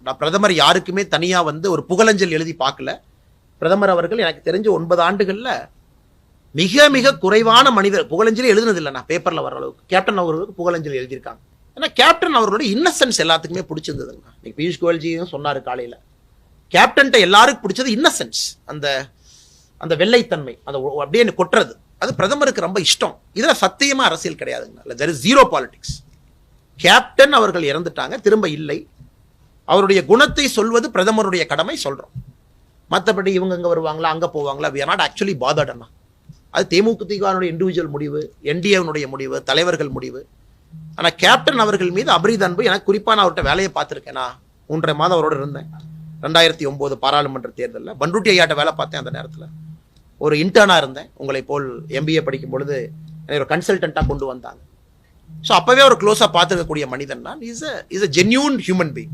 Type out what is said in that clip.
நான் பிரதமர் யாருக்குமே தனியா வந்து ஒரு புகழஞ்சல் எழுதி பார்க்கல. பிரதமர் அவர்கள் எனக்கு தெரிஞ்ச ஒன்பது ஆண்டுகள்ல மிக மிக குறைவான மனிதர் புகழஞ்சலி எழுதுனது நான் பேப்பர்ல வர அளவுக்கு. கேப்டன் அவர்களுக்கு புகழஞ்சலி எழுதியிருக்காங்க. ஏன்னா கேப்டன் அவர்களோட இன்னசென்ஸ் எல்லாத்துக்குமே பிடிச்சிருந்ததுங்க. இன்னைக்கு பியூஷ் கோயல்ஜியும் சொன்னார் காலையில். கேப்டன்ட்ட எல்லாருக்கும் பிடிச்சது இன்னசென்ஸ் அந்த அந்த வெள்ளைத்தன்மை. அந்த அப்படியே கொட்டுறது. அது பிரதமருக்கு ரொம்ப இஷ்டம். இதுல சத்தியமா அரசியல் கிடையாதுங்க. There is zero politics captain அவர்கள் இறந்துட்டாங்க. திரும்ப இல்லை. அவருடைய குணத்தை சொல்வது பிரதமருடைய கடமை சொல்கிறோம் மற்றபடி இவங்க இங்கே வருவாங்களா அங்கே போவாங்களா? We are not actually bothered அண்ணா. அது தேமுதிகனுடைய இண்டிவிஜுவல் முடிவு என்டிஏனுடைய முடிவு தலைவர்கள் முடிவு. ஆனால் கேப்டன் அவர்கள் மீது அபரித அன்பு எனக்கு குறிப்பாக நான் அவர்கிட்ட வேலையை பார்த்துருக்கேனா? மூன்றரை மாதம் அவரோட இருந்தேன். ரெண்டாயிரத்தி ஒம்பது பாராளுமன்ற தேர்தலில் பண்ருட்டி ஐயாட்ட வேலை பார்த்தேன் அந்த நேரத்தில். ஒரு இன்டர்னாக இருந்தேன். உங்களை போல் எம்பிஏ படிக்கும் பொழுது என்னை ஒரு கன்சல்டண்ட்டாக கொண்டு வந்தாங்க. ஸோ அப்போவே ஒரு க்ளோஸாக பார்த்துருக்கக்கூடிய மனிதன் நான். Is is a genuine human being